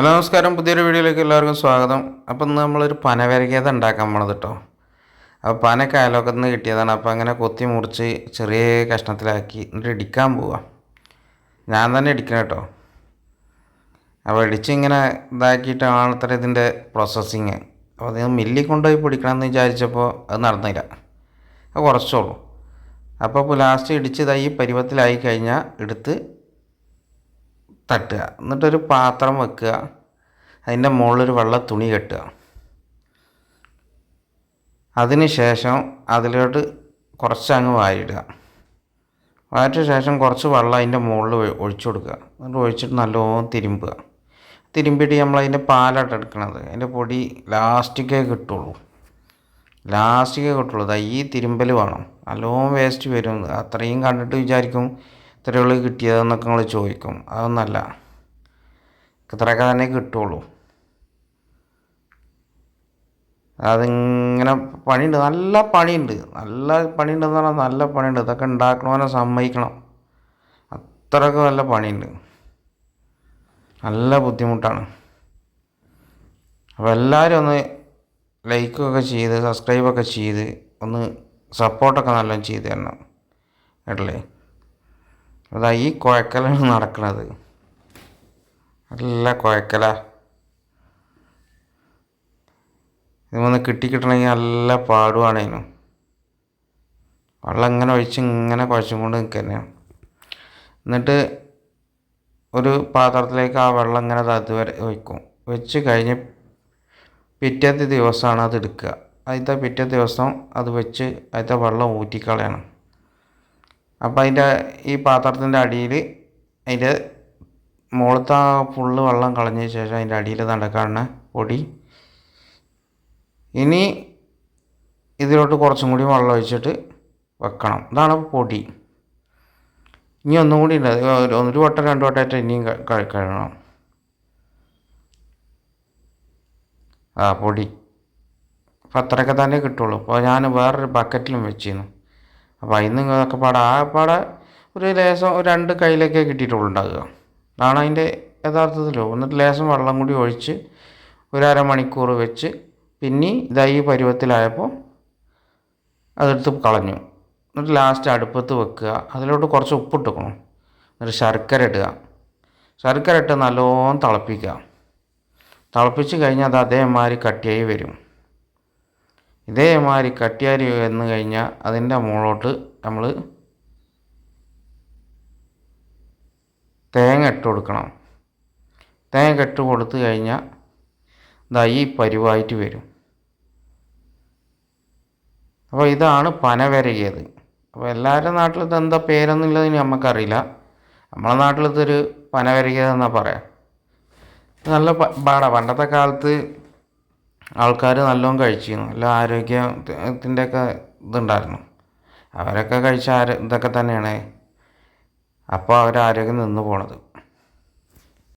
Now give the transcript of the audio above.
Hello നമസ്കാരം. പുതിയൊരു വീഡിയോയിലേക്ക് എല്ലാവർക്കും സ്വാഗതം. അപ്പം ഇന്ന് നമ്മളൊരു പനവരകേത ഉണ്ടാക്കാൻ പോണത് കേട്ടോ അപ്പോൾ പനയൊക്കെ അയലോക്കത്ത് നിന്ന് കിട്ടിയതാണ്. അപ്പോൾ അങ്ങനെ കൊത്തി മുറിച്ച് ചെറിയ കഷ്ണത്തിലാക്കി എന്നിട്ട് ഇടിക്കാൻ പോവാം. ഞാൻ തന്നെ ഇടിക്കണം കേട്ടോ അപ്പോൾ ഇടിച്ച് ഇങ്ങനെ ഇതാക്കിയിട്ടാണ് അത്ര ഇതിന്റെ പ്രോസസ്സിങ് അപ്പോൾ അത് മില്ലിൽ കൊണ്ടുപോയി പിടിക്കണമെന്ന് വിചാരിച്ചപ്പോൾ അത് നടന്നില്ല. അത് കുറച്ചോളൂ അപ്പോൾ ഇപ്പോൾ ലാസ്റ്റ് ഇടിച്ച് ഇതായി പരുവത്തിലായി കഴിഞ്ഞാൽ എടുത്ത് തട്ടുക. എന്നിട്ടൊരു പാത്രം വെക്കുക. അതിന്റെ മുകളിലൊരു വെള്ള തുണി കെട്ടുക. അതിന് ശേഷം അതിലോട്ട് കുറച്ചങ്ങ് വാരിയിടുക. വാരിച്ച ശേഷം കുറച്ച് വെള്ളം അതിന്റെ മുകളിൽ ഒഴി- ഒഴിച്ചു കൊടുക്കുക. എന്നിട്ട് ഒഴിച്ചിട്ട് നല്ലോണം തിരുമ്പുക. തിരുമ്പിയിട്ട് നമ്മൾ അതിന്റെ പാലാട്ട് എടുക്കണത്. അതിന്റെ പൊടി ലാസ്റ്റിക്കേ കിട്ടുള്ളൂ. ലാസ്റ്റിക്കേ കിട്ടുള്ളൂ. ഈ തിരുമ്പൽ വേണം. നല്ലോണം വേസ്റ്റ് വരും. അത്രയും കണ്ടിട്ട് വിചാരിക്കും ഇത്രയുള്ളൂ കിട്ടിയതെന്നൊക്കെ നിങ്ങൾ ചോദിക്കും. അതൊന്നല്ല. ഇത്രയൊക്കെ തന്നെ കിട്ടുള്ളൂ. അതിങ്ങനെ പണിയുണ്ട്. നല്ല പണിയുണ്ട്. നല്ല പണിയുണ്ടെന്ന് പറഞ്ഞാൽ നല്ല പണിയുണ്ട്. ഇതൊക്കെ ഉണ്ടാക്കണവനെ സമ്മതിക്കണം. അത്രയൊക്കെ നല്ല പണിയുണ്ട്. നല്ല ബുദ്ധിമുട്ടാണ്. അപ്പോൾ എല്ലാവരും ഒന്ന് ലൈക്കൊക്കെ ചെയ്ത് സബ്സ്ക്രൈബൊക്കെ ചെയ്ത് ഒന്ന് സപ്പോർട്ടൊക്കെ നല്ല ചെയ്ത് തരണം. കേട്ടില്ലേ? അതാ ഈ കുഴക്കലാണ് നടക്കുന്നത് നല്ല കുഴക്കല ഇതൊന്ന് കിട്ടിക്കിട്ടണമെങ്കിൽ നല്ല പാടുവാണേനു. വെള്ളം ഇങ്ങനെ ഒഴിച്ച് ഇങ്ങനെ കുഴച്ചും കൊണ്ട് നിൽക്കുക തന്നെയാണ് എന്നിട്ട് ഒരു പാത്രത്തിലേക്ക് ആ വെള്ളം ഇങ്ങനെ ദാ വരെ വയ്ക്കും വെച്ച് കഴിഞ്ഞ് പിറ്റേത്തെ ദിവസമാണ് അത് എടുക്കുക. അതിന്റെ പിറ്റേ ദിവസം അത് വെച്ച് അതിന്റെ വെള്ളം ഊറ്റിക്കളയണം. അപ്പോൾ അതിന്റെ ഈ പാത്രത്തിന്റെ അടിയിൽ അതിന്റെ മുകളത്തെ ആ ഫുള്ള് വെള്ളം കളഞ്ഞ ശേഷം അതിന്റെ അടിയിൽ നടക്കാണ് പൊടി. ഇനി ഇതിലോട്ട് കുറച്ചും കൂടി വെള്ളം ഒഴിച്ചിട്ട് വെക്കണം. ഇതാണ് പൊടി. ഇനി ഒന്നും കൂടി ഉണ്ട് ഒരു വട്ടം രണ്ട് വട്ടമായിട്ട് ഇനിയും കഴുകണം. ആ പൊടി. അപ്പം അത്രയൊക്കെ തന്നെ കിട്ടുള്ളൂ. അപ്പോൾ ഞാൻ വേറൊരു ബക്കറ്റിലും വെച്ചിരുന്നു. അപ്പോൾ അതിന് അതൊക്കെ പാടെ. ആ പാടെ ഒരു ലേശം രണ്ട് കയ്യിലൊക്കെ കിട്ടിയിട്ടുള്ളൂ ഉണ്ടാകുക അതാണ് അതിന്റെ യഥാർത്ഥത്തിലോ എന്നിട്ട് ലേശം വെള്ളം കൂടി ഒഴിച്ച് ഒരു അരമണിക്കൂർ വെച്ച് പിന്നെ ഇതായി പരുവത്തിലായപ്പോൾ അതെടുത്ത് കളഞ്ഞു. എന്നിട്ട് ലാസ്റ്റ് അടുപ്പത്ത് വെക്കുക. അതിലോട്ട് കുറച്ച് ഉപ്പിട്ടുക്കണം എന്നിട്ട് ശർക്കര ഇടുക. ശർക്കര ഇട്ട് നല്ലോണം തിളപ്പിക്കുക. തിളപ്പിച്ച് കഴിഞ്ഞാൽ അത് അതേമാതിരി കട്ടിയായി വരും. ഇതേമാതിരി കട്ടിയാരി വന്നു കഴിഞ്ഞാൽ അതിന്റെ മുകളോട്ട് നമ്മൾ തേങ്ങ ഇട്ട് കൊടുക്കണം. തേങ്ങ ഇട്ട് കൊടുത്തു കഴിഞ്ഞാൽ ഇതാ ഈ പരുവായിട്ട് വരും. അപ്പോൾ ഇതാണ് പനവരകിയത്. അപ്പോൾ എല്ലാവരുടെ നാട്ടിൽ ഇത് എന്താ പേരെന്നുള്ളതിന് നമുക്കറിയില്ല നമ്മളെ നാട്ടിൽ ഇതൊരു പനവരകിയതെന്നാണ് പറയാം. നല്ല പാടാണ് പാടാ പണ്ടത്തെ കാലത്ത് ആൾക്കാർ നല്ലോണം കഴിച്ചിരുന്നു. നല്ല ആരോഗ്യത്തിന്റെയൊക്കെ ഇതുണ്ടായിരുന്നു. അവരൊക്കെ കഴിച്ച ആരോ ഇതൊക്കെ തന്നെയാണ്. അപ്പോൾ അവരുടെ ആരോഗ്യം നിന്ന് പോണത്.